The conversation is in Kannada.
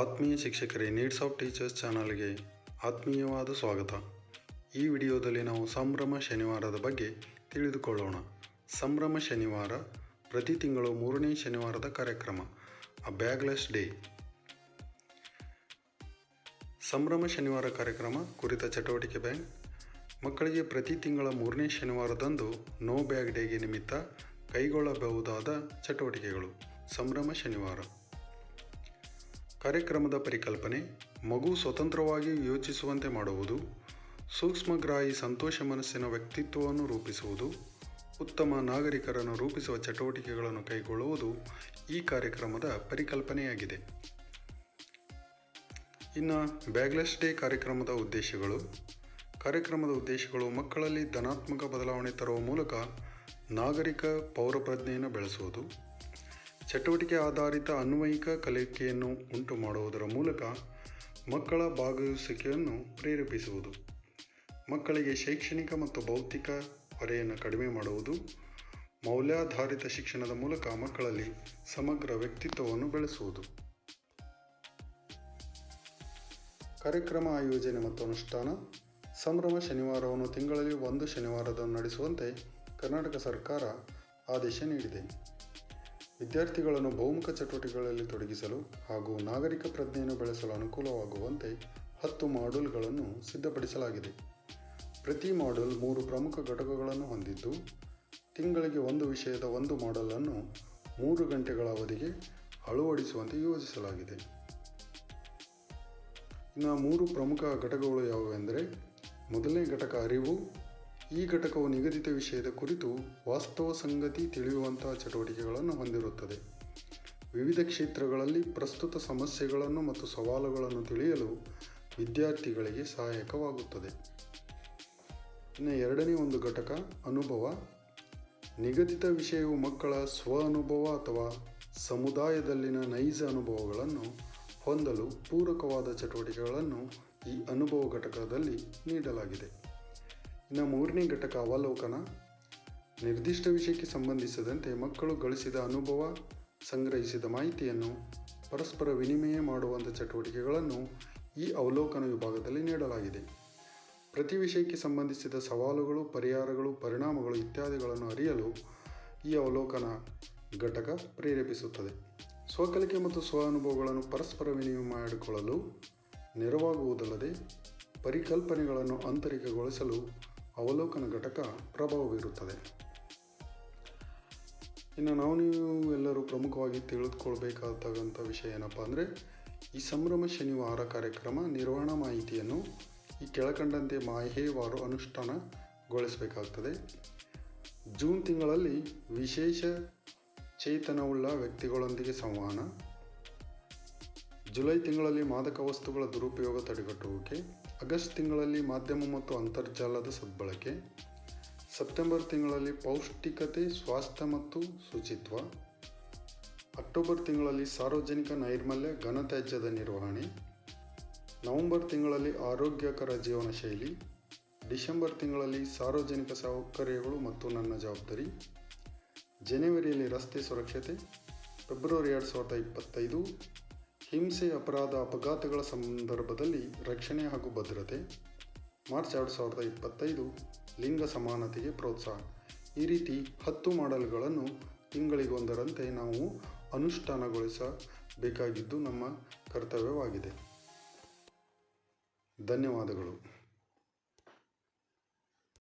ಆತ್ಮೀಯ ಶಿಕ್ಷಕರೇ ನೀಡ್ಸ್ ಆಫ್ ಟೀಚರ್ಸ್ ಚಾನಲ್ಗೆ ಆತ್ಮೀಯವಾದ ಸ್ವಾಗತ. ಈ ವಿಡಿಯೋದಲ್ಲಿ ನಾವು ಸಂಭ್ರಮ ಶನಿವಾರದ ಬಗ್ಗೆ ತಿಳಿದುಕೊಳ್ಳೋಣ. ಸಂಭ್ರಮ ಶನಿವಾರ ಪ್ರತಿ ತಿಂಗಳು ಮೂರನೇ ಶನಿವಾರದ ಕಾರ್ಯಕ್ರಮ ಅ ಬ್ಯಾಗ್ಲೆಸ್ ಡೇ ಸಂಭ್ರಮ ಶನಿವಾರ ಕಾರ್ಯಕ್ರಮ, ಕುರಿತ ಚಟುವಟಿಕೆ ಬ್ಯಾಂಕ್. ಮಕ್ಕಳಿಗೆ ಪ್ರತಿ ತಿಂಗಳ ಮೂರನೇ ಶನಿವಾರದಂದು ನೋ ಬ್ಯಾಗ್ ಡೇಗೆ ನಿಮಿತ್ತ ಕೈಗೊಳ್ಳಬಹುದಾದ ಚಟುವಟಿಕೆಗಳು. ಸಂಭ್ರಮ ಶನಿವಾರ. ಕಾರ್ಯಕ್ರಮದ ಪರಿಕಲ್ಪನೆ, ಮಗು ಸ್ವತಂತ್ರವಾಗಿ ಯೋಚಿಸುವಂತೆ ಮಾಡುವುದು, ಸೂಕ್ಷ್ಮಗ್ರಾಹಿ ಸಂತೋಷ ಮನಸ್ಸಿನ ವ್ಯಕ್ತಿತ್ವವನ್ನು ರೂಪಿಸುವುದು, ಉತ್ತಮ ನಾಗರಿಕರನ್ನು ರೂಪಿಸುವ ಚಟುವಟಿಕೆಗಳನ್ನು ಕೈಗೊಳ್ಳುವುದು ಈ ಕಾರ್ಯಕ್ರಮದ ಪರಿಕಲ್ಪನೆಯಾಗಿದೆ. ಇನ್ನು ಬ್ಯಾಗ್ಲೆಸ್ ಡೇ ಕಾರ್ಯಕ್ರಮದ ಉದ್ದೇಶಗಳು. ಕಾರ್ಯಕ್ರಮದ ಉದ್ದೇಶಗಳು ಮಕ್ಕಳಲ್ಲಿ ಧನಾತ್ಮಕ ಬದಲಾವಣೆ ತರುವ ಮೂಲಕ ನಾಗರಿಕ ಪೌರಪ್ರಜ್ಞೆಯನ್ನು ಬೆಳೆಸುವುದು. ಚಟುವಟಿಕೆ ಆಧಾರಿತ ಅನ್ವಯಿಕ ಕಲಿಕೆಯನ್ನು ಉಂಟು ಮಾಡುವುದರ ಮೂಲಕ ಮಕ್ಕಳ ಭಾಗವಹಿಸುವಿಕೆಯನ್ನು ಪ್ರೇರೇಪಿಸುವುದು. ಮಕ್ಕಳಿಗೆ ಶೈಕ್ಷಣಿಕ ಮತ್ತು ಭೌತಿಕ ಹೊರೆಯನ್ನು ಕಡಿಮೆ ಮಾಡುವುದು, ಮೌಲ್ಯಾಧಾರಿತ ಶಿಕ್ಷಣದ ಮೂಲಕ ಮಕ್ಕಳಲ್ಲಿ ಸಮಗ್ರ ವ್ಯಕ್ತಿತ್ವವನ್ನು ಬೆಳೆಸುವುದು. ಕಾರ್ಯಕ್ರಮ ಆಯೋಜನೆ ಮತ್ತು ಅನುಷ್ಠಾನ. ಸಂಭ್ರಮ ಶನಿವಾರವನ್ನು ತಿಂಗಳಲ್ಲಿ ಒಂದು ಶನಿವಾರದ ನಡೆಸುವಂತೆ ಕರ್ನಾಟಕ ಸರ್ಕಾರ ಆದೇಶ ನೀಡಿದೆ. ವಿದ್ಯಾರ್ಥಿಗಳನ್ನು ಬಹುಮುಖ ಚಟುವಟಿಕೆಗಳಲ್ಲಿ ತೊಡಗಿಸಲು ಹಾಗೂ ನಾಗರಿಕ ಪ್ರಜ್ಞೆಯನ್ನು ಬೆಳೆಸಲು ಅನುಕೂಲವಾಗುವಂತೆ ಹತ್ತು ಮಾಡ್ಯೂಲ್ಗಳನ್ನು ಸಿದ್ಧಪಡಿಸಲಾಗಿದೆ. ಪ್ರತಿ ಮಾಡ್ಯೂಲ್ ಮೂರು ಪ್ರಮುಖ ಘಟಕಗಳನ್ನು ಹೊಂದಿದ್ದು, ತಿಂಗಳಿಗೆ ಒಂದು ವಿಷಯದ ಒಂದು ಮಾಡಲನ್ನು ಮೂರು ಗಂಟೆಗಳ ಅವಧಿಗೆ ಅಳವಡಿಸುವಂತೆ ಯೋಜಿಸಲಾಗಿದೆ. ಇನ್ನು ಮೂರು ಪ್ರಮುಖ ಘಟಕಗಳು ಯಾವುವೆಂದರೆ, ಮೊದಲನೇ ಘಟಕ ಅರಿವು ಈ ಘಟಕವು ನಿಗದಿತ ವಿಷಯದ ಕುರಿತು ವಾಸ್ತವ ಸಂಗತಿ ತಿಳಿಯುವಂತಹ ಚಟುವಟಿಕೆಗಳನ್ನು ಹೊಂದಿರುತ್ತದೆ. ವಿವಿಧ ಕ್ಷೇತ್ರಗಳಲ್ಲಿ ಪ್ರಸ್ತುತ ಸಮಸ್ಯೆಗಳನ್ನು ಮತ್ತು ಸವಾಲುಗಳನ್ನು ತಿಳಿಯಲು ವಿದ್ಯಾರ್ಥಿಗಳಿಗೆ ಸಹಾಯಕವಾಗುತ್ತದೆ. ಇನ್ನು ಎರಡನೇ ಒಂದು ಘಟಕ ಅನುಭವ. ನಿಗದಿತ ವಿಷಯವು ಮಕ್ಕಳ ಸ್ವ ಅನುಭವ ಅಥವಾ ಸಮುದಾಯದಲ್ಲಿನ ನೈಜ ಅನುಭವಗಳನ್ನು ಹೊಂದಲು ಪೂರಕವಾದ ಚಟುವಟಿಕೆಗಳನ್ನು ಈ ಅನುಭವ ಘಟಕದಲ್ಲಿ ನೀಡಲಾಗಿದೆ. ಇನ್ನು ಮೂರನೇ ಘಟಕ ಅವಲೋಕನ ನಿರ್ದಿಷ್ಟ ವಿಷಯಕ್ಕೆ ಸಂಬಂಧಿಸಿದಂತೆ ಮಕ್ಕಳು ಗಳಿಸಿದ ಅನುಭವ, ಸಂಗ್ರಹಿಸಿದ ಮಾಹಿತಿಯನ್ನು ಪರಸ್ಪರ ವಿನಿಮಯ ಮಾಡುವಂಥ ಚಟುವಟಿಕೆಗಳನ್ನು ಈ ಅವಲೋಕನ ವಿಭಾಗದಲ್ಲಿ ನೀಡಲಾಗಿದೆ. ಪ್ರತಿ ವಿಷಯಕ್ಕೆ ಸಂಬಂಧಿಸಿದ ಸವಾಲುಗಳು, ಪರಿಹಾರಗಳು, ಪರಿಣಾಮಗಳು ಇತ್ಯಾದಿಗಳನ್ನು ಅರಿಯಲು ಈ ಅವಲೋಕನ ಘಟಕ ಪ್ರೇರೇಪಿಸುತ್ತದೆ. ಸ್ವಕಲಿಕೆ ಮತ್ತು ಸ್ವ ಅನುಭವಗಳನ್ನು ಪರಸ್ಪರ ವಿನಿಮಯ ಮಾಡಿಕೊಳ್ಳಲು ನೆರವಾಗುವುದಲ್ಲದೆ ಪರಿಕಲ್ಪನೆಗಳನ್ನು ಆಂತರಿಕಗೊಳಿಸಲು ಅವಲೋಕನ ಘಟಕ ಪ್ರಭಾವ ಬೀರುತ್ತದೆ ಇನ್ನು ನಾವು ನೀವು ಎಲ್ಲರೂ ಪ್ರಮುಖವಾಗಿ ತಿಳಿದುಕೊಳ್ಬೇಕಾದಂಥ ವಿಷಯ ಏನಪ್ಪ ಅಂದರೆ, ಈ ಸಂಭ್ರಮ ಶನಿವಾರ ಕಾರ್ಯಕ್ರಮ ನಿರ್ವಹಣಾ ಮಾಹಿತಿಯನ್ನು ಈ ಕೆಳಕಂಡಂತೆ ಮಾಹೇವಾರು ಅನುಷ್ಠಾನಗೊಳಿಸಬೇಕಾಗ್ತದೆ. ಜೂನ್ ತಿಂಗಳಲ್ಲಿ ವಿಶೇಷ ಚೇತನವುಳ್ಳ ವ್ಯಕ್ತಿಗಳೊಂದಿಗೆ ಸಂವಹನ. ಜುಲೈ ತಿಂಗಳಲ್ಲಿ ಮಾದಕ ವಸ್ತುಗಳ ದುರುಪಯೋಗ ತಡೆಗಟ್ಟುವಿಕೆ. ಆಗಸ್ಟ್ ತಿಂಗಳಲ್ಲಿ ಮಾಧ್ಯಮ ಮತ್ತು ಅಂತರ್ಜಾಲದ ಸದ್ಬಳಕೆ, ಸೆಪ್ಟೆಂಬರ್ ತಿಂಗಳಲ್ಲಿ ಪೌಷ್ಟಿಕತೆ, ಸ್ವಾಸ್ಥ್ಯ ಮತ್ತು ಶುಚಿತ್ವ, ಅಕ್ಟೋಬರ್ ತಿಂಗಳಲ್ಲಿ ಸಾರ್ವಜನಿಕ ನೈರ್ಮಲ್ಯ, ಘನತ್ಯಾಜ್ಯದ ನಿರ್ವಹಣೆ, ನವೆಂಬರ್ ತಿಂಗಳಲ್ಲಿ ಆರೋಗ್ಯಕರ ಜೀವನ ಶೈಲಿ, ಡಿಸೆಂಬರ್ ತಿಂಗಳಲ್ಲಿ ಸಾರ್ವಜನಿಕ ಸೌಕರ್ಯಗಳು ಮತ್ತು ನನ್ನ ಜವಾಬ್ದಾರಿ, ಜನವರಿಯಲ್ಲಿ ರಸ್ತೆ ಸುರಕ್ಷತೆ, ಫೆಬ್ರವರಿ ಎರಡು ಸಾವಿರದ ಇಪ್ಪತ್ತೈದು ಹಿಂಸೆ, ಅಪರಾಧ, ಅಪಘಾತಗಳ ಸಂದರ್ಭದಲ್ಲಿ ರಕ್ಷಣೆ ಹಾಗೂ ಭದ್ರತೆ. ಮಾರ್ಚ್ ಎರಡು ಸಾವಿರದ ಇಪ್ಪತ್ತೈದು, ಲಿಂಗ ಸಮಾನತೆಗೆ ಪ್ರೋತ್ಸಾಹ. ಈ ರೀತಿ ಹತ್ತು ಮಾಡೆಲ್ಗಳನ್ನು ತಿಂಗಳಿಗೊಂದರಂತೆ ನಾವು ಅನುಷ್ಠಾನಗೊಳಿಸಬೇಕಾಗಿದ್ದು ನಮ್ಮ ಕರ್ತವ್ಯವಾಗಿದೆ. ಧನ್ಯವಾದಗಳು.